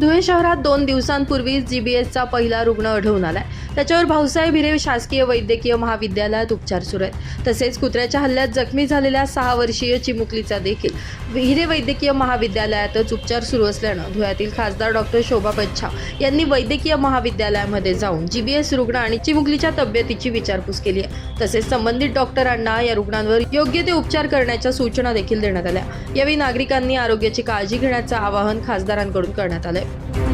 धुळे शहरात दोन दिवसांपूर्वी जीबीएसचा पहिला रुग्ण आढळून आलाय. त्याच्यावर भाऊसाहेब हिरे शासकीय वैद्यकीय महाविद्यालयात उपचार सुरू आहेत. तसेच कुत्र्याच्या हल्ल्यात जखमी झालेल्या सहा वर्षीय चिमुकलीचा देखील. हिरे वैद्यकीय महाविद्यालयातच उपचार सुरू असल्यानं धुळ्यातील खासदार डॉक्टर शोभा बच्छाव यांनी वैद्यकीय महाविद्यालयामध्ये जाऊन जीबीएस रुग्ण आणि चिमुकलीच्या तब्येतीची विचारपूस केली आहे. तसेच संबंधित डॉक्टरांना या रुग्णांवर योग्य ते उपचार करण्याच्या सूचना देखील देण्यात आल्या. यावेळी नागरिकांनी आरोग्याची काळजी घेण्याचं आवाहन खासदारांकडून करण्यात आलंय.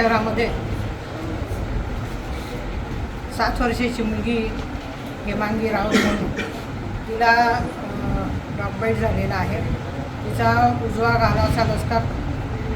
शहरामध्ये सात वर्षाची मुलगी हेमांगी राऊत म्हणून तिला डॉकबाईट झालेला आहे. तिचा उजवा गालाचा लसका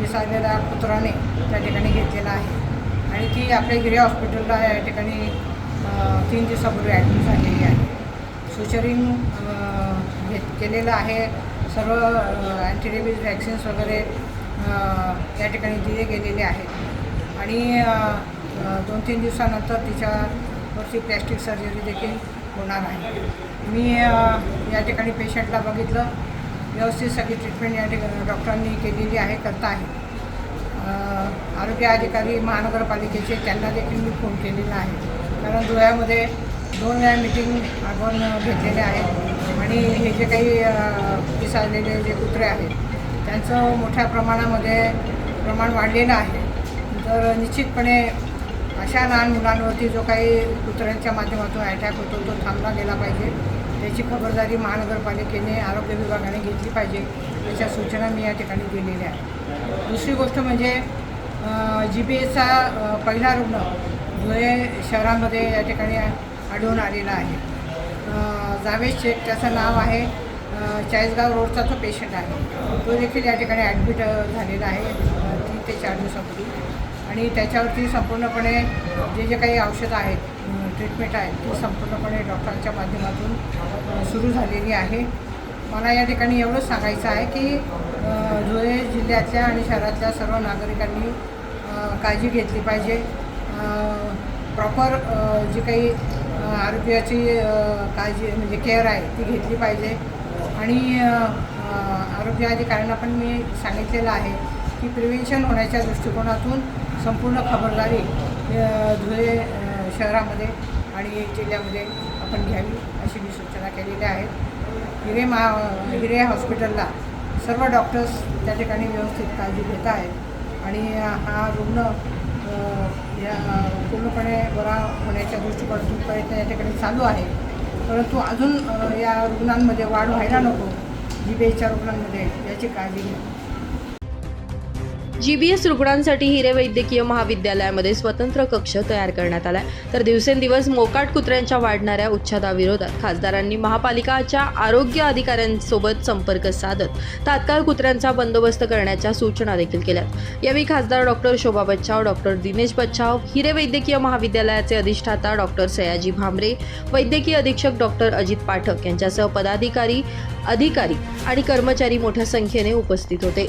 विसारलेला पुत्राने त्या ठिकाणी घेतलेला आहे. आणि ती आपल्या गिरे हॉस्पिटलला या ठिकाणी तीन दिवसापूर्वी ॲडमिट झालेली आहे. सुचरिंग घेत केलेलं आहे. सर्व अँटीरेबीज वॅक्सिन्स वगैरे या ठिकाणी दिले गेलेले आहेत. आणि दोन तीन दिवसानंतर तिच्यावरची प्लॅस्टिक सर्जरी देखील होणार आहे. मी या ठिकाणी पेशंटला बघितलं. व्यवस्थित सगळी ट्रीटमेंट या ठिकाणी डॉक्टरांनी केलेली आहे करता आहे. आरोग्य अधिकारी महानगरपालिकेचे त्यांना देखील मी फोन केलेला आहे. कारण धुळ्यामध्ये दोन वेळा मिटिंग आपण घेतलेले आहेत आणि हे जे काही अ, पिसाळलेले जे कुत्रे आहेत त्यांचं मोठ्या प्रमाणामध्ये प्रमाण वाढलेलं आहे. तर निश्चितपणे अशा लहान मुलांवरती जो काही कुत्र्यांच्या माध्यमातून अटॅक होतो तो थांबला गेला पाहिजे. त्याची खबरदारी महानगरपालिकेने आरोग्य विभागाने घेतली पाहिजे याच्या सूचना मी या ठिकाणी दिलेल्या आहेत. दुसरी गोष्ट म्हणजे जी बी एसचा पहिला रुग्ण धुळे शहरामध्ये या ठिकाणी आढळून आलेला आहे. जावेद शेख त्याचं नाव आहे. चाळीसगाव रोडचा तो पेशंट आहे. तो देखील या ठिकाणी ॲडमिट झालेला आहे तीन ते चार दिवसापूर्वी. आणि त्याच्यावरती संपूर्णपणे जे जे काही औषधं आहेत ट्रीटमेंट आहे ती संपूर्णपणे डॉक्टरांच्या माध्यमातून सुरू झालेली आहे. मला या ठिकाणी एवढंच सांगायचं आहे की धुळे जिल्ह्यातल्या आणि शहरातल्या सर्व नागरिकांनी काळजी घेतली पाहिजे. प्रॉपर जी काही आरोग्याची काळजी म्हणजे केअर आहे ती घेतली पाहिजे. आणि आरोग्य अधिकाऱ्यांना पण मी सांगितलेलं आहे की प्रिव्हेन्शन होण्याच्या दृष्टिकोनातून संपूर्ण खबरदारी धुळे शहरामध्ये आणि जिल्ह्यामध्ये आपण घ्यावी अशी मी सूचना केलेल्या आहेत हिरे महा हिरे हॉस्पिटलला सर्व डॉक्टर्स त्या ठिकाणी व्यवस्थित काळजी घेत आहेत आणि हा रुग्ण या पूर्णपणे बरा होण्याच्या दृष्टिकोनातून प्रयत्न या ठिकाणी चालू आहे. परंतु अजून या रुग्णांमध्ये वाढ व्हायला नको जी बी एचच्या रुग्णांमध्ये याची काळजी घ्या. जी बी एस रुग्णांसाठी हिरे वैद्यकीय महाविद्यालयामध्ये स्वतंत्र कक्ष तयार करण्यात आलाय. तर दिवसेंदिवस मोकाट कुत्र्यांच्या वाढणाऱ्या उच्छादाविरोधात खासदारांनी महापालिकाच्या आरोग्य अधिकाऱ्यांसोबत संपर्क साधत तात्काळ कुत्र्यांचा बंदोबस्त करण्याच्या सूचना देखील केल्यात. यावेळी खासदार डॉक्टर शोभा बच्चाव डॉक्टर दिनेश बच्चाव हिरे वैद्यकीय महाविद्यालयाचे अधिष्ठाता डॉक्टर सयाजी भामरे वैद्यकीय अधीक्षक डॉक्टर अजित पाठक यांच्यासह पदाधिकारी अधिकारी आणि कर्मचारी मोठ्या संख्येने उपस्थित होते.